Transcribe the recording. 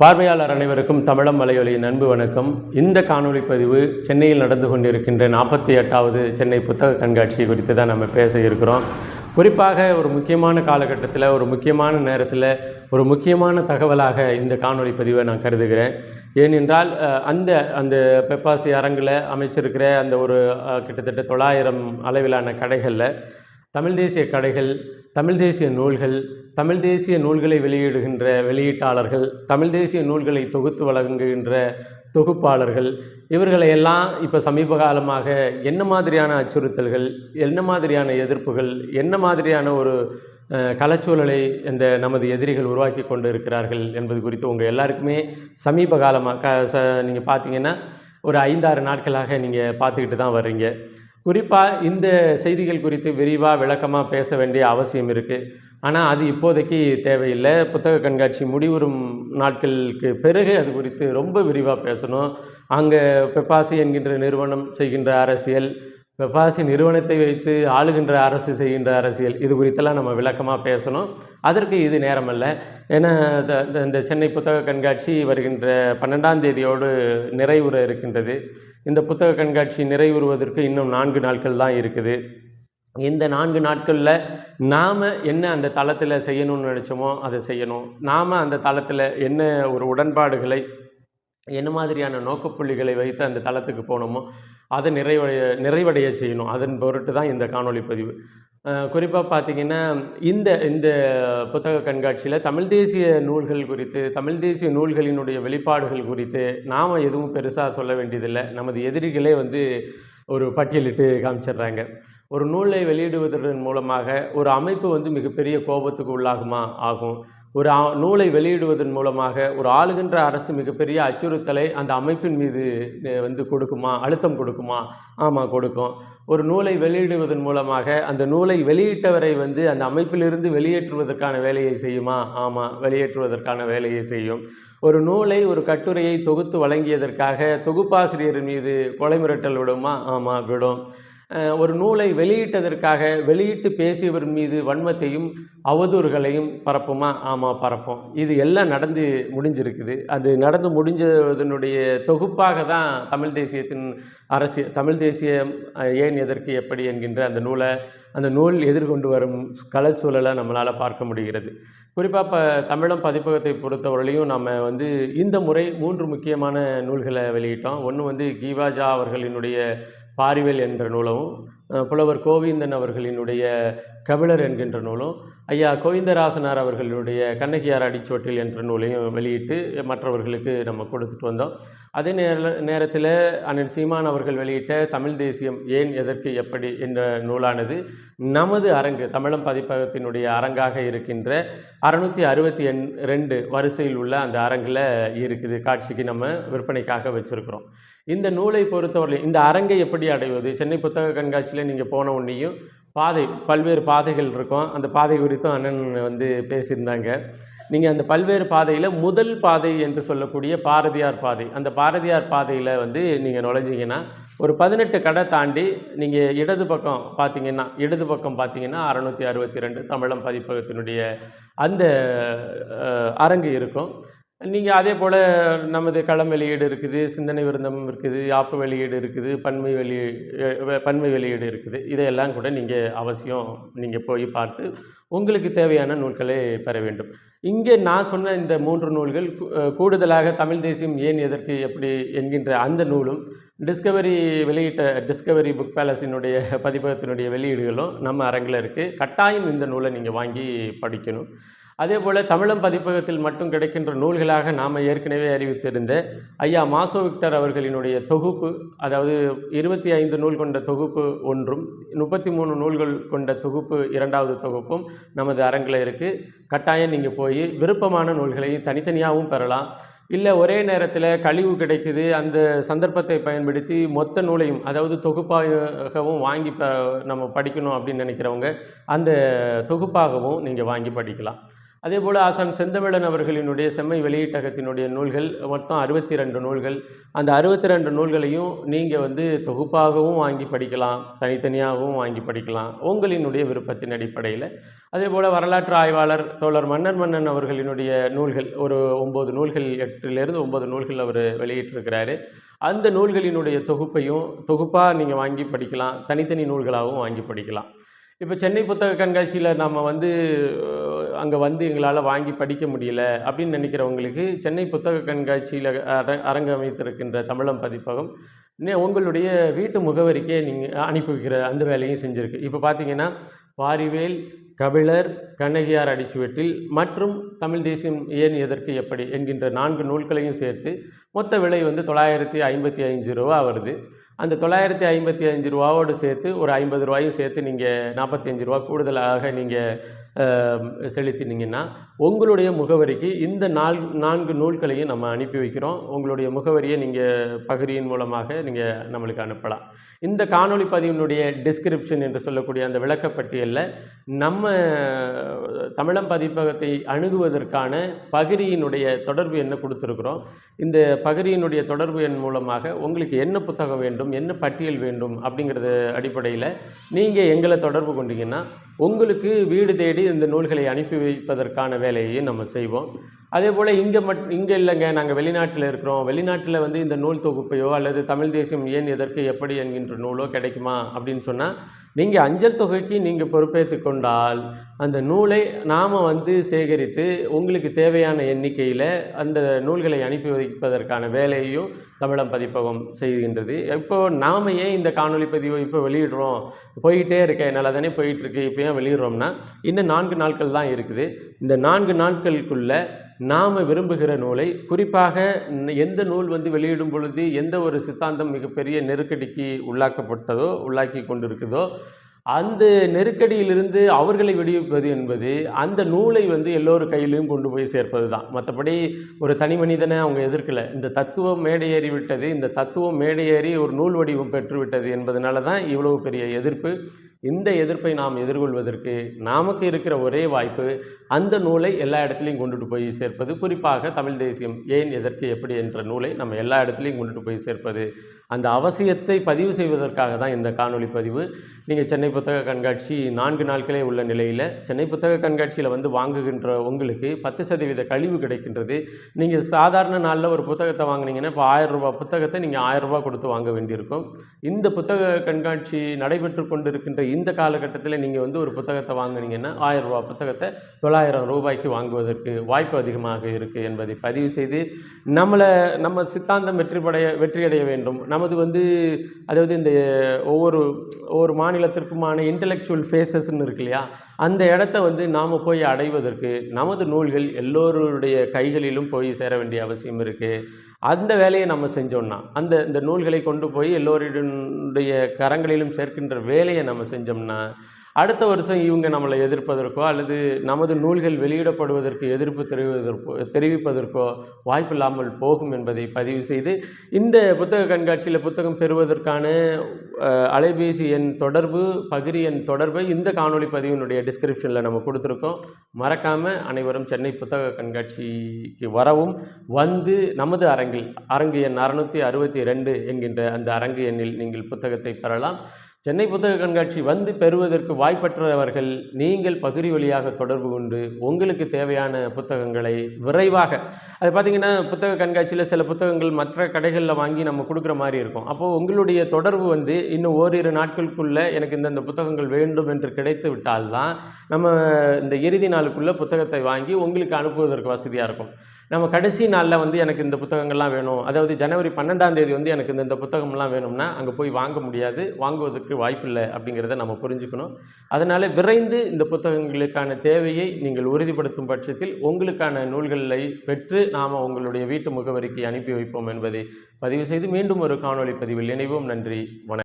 பார்வையாளர் அனைவருக்கும் தமிழம் மலையொலியின் அன்பு வணக்கம். இந்த காணொளி பதிவு சென்னையில் நடந்து கொண்டிருக்கின்ற நாற்பத்தி எட்டாவது சென்னை புத்தக கண்காட்சி குறித்து தான் நம்ம பேச இருக்கிறோம். குறிப்பாக ஒரு முக்கியமான காலகட்டத்தில் ஒரு முக்கியமான நேரத்தில் ஒரு முக்கியமான தகவலாக இந்த காணொளி பதிவை நான் கருதுகிறேன். ஏனென்றால் அந்த அந்த பெப்பாசி அரங்கில் அமைச்சிருக்கிற அந்த ஒரு கிட்டத்தட்ட தொள்ளாயிரம் அளவிலான கடைகளில் தமிழ் தேசிய கடைகள் தமிழ் தேசிய நூல்கள் தமிழ் தேசிய நூல்களை வெளியிடுகின்ற வெளியீட்டாளர்கள் தமிழ் தேசிய நூல்களை தொகுத்து வழங்குகின்ற தொகுப்பாளர்கள் இவர்களையெல்லாம் இப்போ சமீப காலமாக என்ன மாதிரியான அச்சுறுத்தல்கள் என்ன மாதிரியான எதிர்ப்புகள் என்ன மாதிரியான ஒரு கலச்சூழலை இந்த நமது எதிரிகள் உருவாக்கி கொண்டு இருக்கிறார்கள் என்பது குறித்து உங்கள் எல்லாருக்குமே சமீப காலமாக க ச நீங்கள் பார்த்தீங்கன்னா ஒரு ஐந்தாறு நாட்களாக நீங்கள் பார்த்துக்கிட்டு தான் வர்றீங்க. குறிப்பாக இந்த செய்திகள் குறித்து விரிவாக விளக்கமாக பேச வேண்டிய அவசியம் இருக்குது ஆனால் அது இப்போதைக்கு தேவையில்லை. புத்தக கண்காட்சி முடிவுறும் நாட்களுக்கு பிறகு அது குறித்து ரொம்ப விரிவாக பேசணும். அங்கே பெப்பாசி என்கின்ற நிறுவனம் செய்கின்ற அரசியல் பெப்பாசி நிறுவனத்தை வைத்து ஆளுகின்ற அரசு செய்கின்ற அரசியல். இது குறித்தெல்லாம் நம்ம விளக்கமாக பேசணும். அதற்கு இது நேரமல்ல. ஏன்னா இந்த- இந்த சென்னை புத்தக கண்காட்சி வருகின்ற பன்னெண்டாம் தேதியோடு நிறைவுற இருக்கின்றது. இந்த புத்தக கண்காட்சி நிறைவுறுவதற்கு இன்னும் நான்கு நாட்கள் தான் இருக்குது. இந்த நான்கு நாட்களில் நாம் என்ன அந்த தளத்தில் செய்யணும்னு நினச்சோமோ அதை செய்யணும். நாம் அந்த தளத்தில் என்ன ஒரு உடன்பாடுகளை என்ன மாதிரியான நோக்கப்புள்ளிகளை வைத்து அந்த தளத்துக்கு போனோமோ அதை நிறைவடைய நிறைவடைய செய்யணும். அதன் பொருட்டு தான் இந்த காணொளி பதிவு. குறிப்பாக பார்த்தீங்கன்னா இந்த இந்த புத்தக கண்காட்சியில் தமிழ் தேசிய நூல்கள் குறித்து தமிழ் தேசிய நூல்களினுடைய வெளிப்பாடுகள் குறித்து நாம் எதுவும் பெருசாக சொல்ல வேண்டியதில்லை. நமது எதிரிகளே வந்து ஒரு பட்டியலிட்டு காமிச்சிடுறாங்க. ஒரு நூலை வெளியிடுவதன் மூலமாக ஒரு அமைப்பு வந்து மிகப்பெரிய கோபத்துக்கு உள்ளாகுமா? ஆகும். ஒரு ஆ- நூலை வெளியிடுவதன் மூலமாக ஒரு ஆளுகின்ற அரசு மிகப்பெரிய அச்சுறுத்தலை அந்த அமைப்பின் மீது வந்து கொடுக்குமா? அழுத்தம் கொடுக்குமா? ஆமாம் கொடுக்கும். ஒரு நூலை வெளியிடுவதன் மூலமாக அந்த நூலை வெளியிட்டவரை வந்து அந்த அமைப்பிலிருந்து வெளியேற்றுவதற்கான வேலையை செய்யுமா? ஆமாம் வெளியேற்றுவதற்கான வேலையை செய்யும். ஒரு நூலை ஒரு கட்டுரையை தொகுத்து வழங்கியதற்காக தொகுப்பாசிரியர் மீது கொலை மிரட்டல் விடுமா? ஆமாம் விடும். ஒரு நூலை வெளியிட்டதற்காக வெளியிட்டு பேசியவர் மீது வன்மத்தையும் அவதூறுகளையும் பரப்புமா? ஆமாம் பரப்போம். இது எல்லாம் நடந்து முடிஞ்சிருக்குது. அது நடந்து முடிஞ்சதனுடைய தொகுப்பாக தான் தமிழ் தேசியத்தின் அரசியல் தமிழ் தேசியம் ஏன் எதற்கு எப்படி என்கின்ற அந்த நூலை அந்த நூல் எதிர்கொண்டு வரும் கலச்சூழலை நம்மளால் பார்க்க முடிகிறது. குறிப்பாக இப்போ தமிழம் பதிப்பகத்தை பொறுத்தவரையிலையும் நம்ம வந்து இந்த முறை மூன்று முக்கியமான நூல்களை வெளியிட்டோம். ஒன்று வந்து கீவாஜா அவர்களினுடைய பாரிவேல் என்ற நூலும் புலவர் கோவிந்தன் அவர்களினுடைய கபிலர் என்கின்ற நூலும் ஐயா கோவிந்தராசனார் அவர்களுடைய கண்ணகியார் அடிச்சுவட்டில் என்ற நூலையும் வெளியிட்டு மற்றவர்களுக்கு நம்ம கொடுத்துட்டு வந்தோம். அதே நேர நேரத்தில் அண்ணன் சீமான் அவர்கள் வெளியிட்ட தமிழ் தேசியம் ஏன் எதற்கு எப்படி என்ற நூலானது நமது அரங்கு தமிழம் பதிப்பகத்தினுடைய அரங்காக இருக்கின்ற அறுநூற்றி அறுபத்தி எண் ரெண்டு வரிசையில் உள்ள அந்த அரங்கில் இருக்குது காட்சிக்கு நம்ம விற்பனைக்காக வச்சுருக்கிறோம். இந்த நூலை பொறுத்தவரை இந்த அரங்கை எப்படி அடைவது சென்னை புத்தக கண்காட்சியில் நீங்கள் போன உன்னையும் பாதை பல்வேறு பாதைகள் இருக்கும். அந்த பாதை குறித்தும் அண்ணன் வந்து பேசியிருந்தாங்க. நீங்கள் அந்த பல்வேறு பாதையில் முதல் பாதை என்று சொல்லக்கூடிய பாரதியார் பாதை. அந்த பாரதியார் பாதையில் வந்து நீங்கள் நுழைஞ்சிங்கன்னா ஒரு பதினெட்டு கடை தாண்டி நீங்கள் இடது பக்கம் பார்த்தீங்கன்னா இடது பக்கம் பார்த்தீங்கன்னா அறநூற்றி அறுபத்தி ரெண்டு தமிழம் பதிப்பகத்தினுடைய அந்த அரங்கு இருக்கும். நீங்கள் அதே போல் நமது களம் வெளியீடு இருக்குது சிந்தனை விருந்தம் இருக்குது யாப்பு வெளியீடு இருக்குது பன்மை வெளி பன்மை வெளியீடு இருக்குது. இதையெல்லாம் கூட நீங்கள் அவசியம் நீங்கள் போய் பார்த்து உங்களுக்கு தேவையான நூல்களை பெற வேண்டும். இங்கே நான் சொன்ன இந்த மூன்று நூல்கள் கூடுதலாக தமிழ் தேசியம் ஏன் எதற்கு எப்படி என்கின்ற அந்த நூலும் டிஸ்கவரி வெளியிட்ட டிஸ்கவரி புக் பேலஸினுடைய பதிப்பகத்தினுடைய வெளியீடுகளும் நம்ம அரங்கில் இருக்குது கட்டாயம் இந்த நூலை நீங்கள் வாங்கி படிக்கணும். அதே போல் தமிழம் பதிப்பகத்தில் மட்டும் கிடைக்கின்ற நூல்களாக நாம் ஏற்கனவே அறிவித்திருந்த ஐயா மாசோ விக்டர் அவர்களினுடைய தொகுப்பு அதாவது இருபத்தி ஐந்து நூல் கொண்ட தொகுப்பு ஒன்றும் முப்பத்தி மூணு நூல்கள் கொண்ட தொகுப்பு இரண்டாவது தொகுப்பும் நமது அரங்கில் இருக்குது கட்டாயம் நீங்கள் போய் விருப்பமான நூல்களையும் தனித்தனியாகவும் பெறலாம். இல்லை ஒரே நேரத்தில் கழிவு கிடைக்குது அந்த சந்தர்ப்பத்தை பயன்படுத்தி மொத்த நூலையும் அதாவது தொகுப்பாகவும் வாங்கி ப நம்ம படிக்கணும் அப்படின்னு நினைக்கிறவங்க அந்த தொகுப்பாகவும் நீங்கள் வாங்கி படிக்கலாம். அதே போல் ஆசான் செந்தமிழன் அவர்களினுடைய செம்மை வெளியீட்டகத்தினுடைய நூல்கள் மொத்தம் அறுபத்தி ரெண்டு நூல்கள். அந்த அறுபத்தி ரெண்டு நூல்களையும் நீங்கள் வந்து தொகுப்பாகவும் வாங்கி படிக்கலாம் தனித்தனியாகவும் வாங்கி படிக்கலாம் உங்களினுடைய விருப்பத்தின் அடிப்படையில். அதே போல் வரலாற்று ஆய்வாளர் தோழர் மன்னர் மன்னன் அவர்களினுடைய நூல்கள் ஒரு ஒம்பது நூல்கள் எட்டிலிருந்து ஒம்பது நூல்கள் அவர் வெளியிட்டிருக்கிறாரு. அந்த நூல்களினுடைய தொகுப்பையும் தொகுப்பாக நீங்கள் வாங்கி படிக்கலாம் தனித்தனி நூல்களாகவும் வாங்கி படிக்கலாம். இப்போ சென்னை புத்தக கண்காட்சியில் நம்ம வந்து அங்கே வந்து எங்களால் வாங்கி படிக்க முடியல அப்படின்னு நினைக்கிறவங்களுக்கு சென்னை புத்தக கண்காட்சியில் அர அரங்கமைத்திருக்கின்ற தமிழம் பதிப்பகம் உங்களுடைய வீட்டு முகவரிக்கே நீங்கள் அனுப்பி வைக்கிற அந்த வேலையும் செஞ்சுருக்கு. இப்போ பார்த்தீங்கன்னா வாரிவேல் கபிலர் கண்ணகியார் அடிச்சுவெட்டில் மற்றும் தமிழ் தேசியம் ஏன் எதற்கு எப்படி என்கின்ற நான்கு நூல்களையும் சேர்த்து மொத்த விலை வந்து தொள்ளாயிரத்தி ஐம்பத்தி அஞ்சு ரூபா வருது. அந்த தொள்ளாயிரத்தி ஐம்பத்தி அஞ்சு ரூபாவோடு சேர்த்து ஒரு ஐம்பது ரூபாயும் சேர்த்து நீங்கள் நாற்பத்தி அஞ்சு ரூபா கூடுதலாக நீங்கள் செலுத்தினீங்கன்னா உங்களுடைய முகவரிக்கு இந்த நால் நான்கு நூல்களையும் நம்ம அனுப்பி வைக்கிறோம். உங்களுடைய முகவரியை நீங்கள் பகிரியின் மூலமாக நீங்கள் நம்மளுக்கு அனுப்பலாம். இந்த காணொளி பதிவினுடைய டிஸ்கிரிப்ஷன் என்று சொல்லக்கூடிய அந்த விளக்கப்பட்டியலில் நம்ம தமிழம் பதிப்பகத்தை அணுகுவதற்கான பகிரியினுடைய தொடர்பு என்ன கொடுத்துருக்குறோம்? இந்த பகிரியினுடைய தொடர்பு எண் மூலமாக உங்களுக்கு என்ன புத்தகம் வேண்டும்? என்ன பட்டியல் வேண்டும் அப்படிங்கிறது அடிப்படையில் நீங்கள் எங்களை தொடர்பு கொண்டீங்கன்னா உங்களுக்கு வீடு தேடி இந்த நூல்களை அனுப்பி வைப்பதற்கான வேலையையும் நம்ம செய்வோம். அதே போல் இங்கே மட் இங்கே இல்லைங்க. நாங்கள் வெளிநாட்டில் இருக்கிறோம். வெளிநாட்டில் வந்து இந்த நூல் தொகுப்பையோ அல்லது தமிழ் தேசியம் ஏன் எதற்கு எப்படி என்கின்ற நூலோ கிடைக்குமா அப்படின்னு சொன்னால் நீங்கள் அஞ்சல் தொகைக்கு நீங்கள் பொறுப்பேற்று கொண்டால் அந்த நூலை நாம் வந்து சேகரித்து உங்களுக்கு தேவையான எண்ணிக்கையில் அந்த நூல்களை அனுப்பி வைப்பதற்கான வேலையையும் தமிழம் பதிப்பகம் செய்கின்றது. இப்போது நாம் ஏன் இந்த காணொலி பதிவை இப்போ வெளியிடுறோம்? போயிட்டே இருக்கேன். நல்லா தானே போயிட்டுருக்கு இப்போ ஏன் வெளியிடுறோம்னா இன்னும் நான்கு நாட்கள் தான் இருக்குது. இந்த நான்கு நாட்களுக்குள்ளே நாம் விரும்புகிற நூலை குறிப்பாக எந்த நூல் வந்து வெளியிடும் பொழுது எந்த ஒரு சித்தாந்தம் மிகப்பெரிய நெருக்கடிக்கு உள்ளாக்கப்பட்டதோ உள்ளாக்கி கொண்டிருக்குதோ அந்த நெருக்கடியிலிருந்து அவர்களை விடுவிப்பது என்பது அந்த நூலை வந்து எல்லோரும் கையிலையும் கொண்டு போய் சேர்ப்பது தான் மற்றபடி ஒரு தனி மனிதனை அவங்க எதிர்க்கலை. இந்த தத்துவம் மேடையேறி விட்டது இந்த தத்துவம் மேடையேறி ஒரு நூல் வடிவம் பெற்றுவிட்டது என்பதனால தான் இவ்வளவு பெரிய எதிர்ப்பு. இந்த எதிர்ப்பை நாம் எதிர்கொள்வதற்கு நமக்கு இருக்கிற ஒரே வாய்ப்பு அந்த நூலை எல்லா இடத்துலையும் கொண்டுட்டு போய் சேர்ப்பது. குறிப்பாக தமிழ் தேசியம் ஏன் எதற்கு எப்படி என்ற நூலை நம்ம எல்லா இடத்துலையும் கொண்டுட்டு போய் சேர்ப்பது. அந்த அவசியத்தை பதிவு செய்வதற்காக தான் இந்த காணொலி பதிவு. நீங்கள் சென்னை புத்தக கண்காட்சி நான்கு நாட்களே உள்ள நிலையில் சென்னை புத்தக கண்காட்சியில் வந்து வாங்குகின்ற உங்களுக்கு பத்து சதவீத கழிவு கிடைக்கின்றது. நீங்கள் சாதாரண நாளில் ஒரு புத்தகத்தை வாங்கினீங்கன்னா இப்போ ஆயிரம் ரூபா புத்தகத்தை நீங்கள் ஆயிரம் ரூபா கொடுத்து வாங்க வேண்டியிருக்கும். இந்த புத்தக கண்காட்சி நடைபெற்று கொண்டிருக்கின்ற இந்த காலகட்டத்தில் நீங்கள் வந்து ஒரு புத்தகத்தை வாங்கினீங்கன்னா ஆயிரம் ரூபா புத்தகத்தை தொள்ளாயிரம் ரூபாய்க்கு வாங்குவதற்கு வாய்ப்பு அதிகமாக இருக்குது என்பதை பதிவு செய்து நம்மளை நம்ம சித்தாந்தம் வெற்றிப்படைய வெற்றியடைய வேண்டும். நமது வந்து அதாவது இந்த ஒவ்வொரு ஒவ்வொரு மாநிலத்திற்குமான இன்டலெக்சுவல் ஃபேஸஸ்ன்னு இருக்கு இல்லையா? அந்த இடத்த வந்து நாம் போய் அடைவதற்கு நமது நூல்கள் எல்லோருடைய கைகளிலும் போய் சேர வேண்டிய அவசியம் இருக்குது அந்த வேலையை நம்ம செஞ்சோம்னா அந்த இந்த நூல்களை கொண்டு போய் எல்லோருடைய கரங்களிலும் சேர்க்கின்ற வேலையை நம்ம செஞ்சோம்னா அடுத்த வருஷம் இவங்க நம்மளை எதிர்ப்பதற்கோ அல்லது நமது நூல்கள் வெளியிடப்படுவதற்கு எதிர்ப்பு தெரிவிப்பதற்கோ தெரிவிப்பதற்கோ வாய்ப்பில்லாமல் போகும் என்பதை பதிவு செய்து இந்த புத்தக கண்காட்சியில் புத்தகம் பெறுவதற்கான அலைபேசி எண் தொடர்பு பகிரி எண் தொடர்பை இந்த காணொலி பதிவினுடைய டிஸ்கிரிப்ஷனில் நம்ம கொடுத்துருக்கோம். மறக்காமல் அனைவரும் சென்னை புத்தக கண்காட்சிக்கு வரவும். வந்து நமது அரங்கில் அரங்கு எண் அறுநூற்றி அறுபத்தி ரெண்டு என்கின்ற அந்த அரங்கு எண்ணில் நீங்கள் புத்தகத்தை பெறலாம். சென்னை புத்தக கண்காட்சி வந்து பெறுவதற்கு வாய்ப்பற்றவர்கள் நீங்கள் பகுதி வழியாக தொடர்பு கொண்டு உங்களுக்கு தேவையான புத்தகங்களை விரைவாக அது பார்த்திங்கன்னா புத்தக கண்காட்சியில் சில புத்தகங்கள் மற்ற கடைகளில் வாங்கி நம்ம கொடுக்குற மாதிரி இருக்கும். அப்போது உங்களுடைய தொடர்பு வந்து இன்னும் ஓரிரு நாட்களுக்குள்ளே எனக்கு இந்தந்த புத்தகங்கள் வேண்டும் என்று கிடைத்து விட்டால்தான் நம்ம இந்த இறுதி நாளுக்குள்ளே புத்தகத்தை வாங்கி உங்களுக்கு அனுப்புவதற்கு வசதியாக இருக்கும். நம்ம கடைசி நாளில் வந்து எனக்கு இந்த புத்தகங்கள்லாம் வேணும். அதாவது ஜனவரி பன்னெண்டாம் தேதி வந்து எனக்கு இந்த இந்த புத்தகம்லாம் வேணும்னா அங்கே போய் வாங்க முடியாது. வாங்குவதற்கு வாய்ப்பில்லை அப்படிங்கிறத நம்ம புரிஞ்சுக்கணும். அதனால் விரைந்து இந்த புத்தகங்களுக்கான தேவையை நீங்கள் உறுதிப்படுத்தும் பட்சத்தில் உங்களுக்கான நூல்களை பெற்று நாம் உங்களுடைய வீட்டு முகவரிக்கு அனுப்பி வைப்போம் என்பதை பதிவு செய்து மீண்டும் ஒரு காணொளி பதிவில் இணைவோம். நன்றி. வணக்கம்.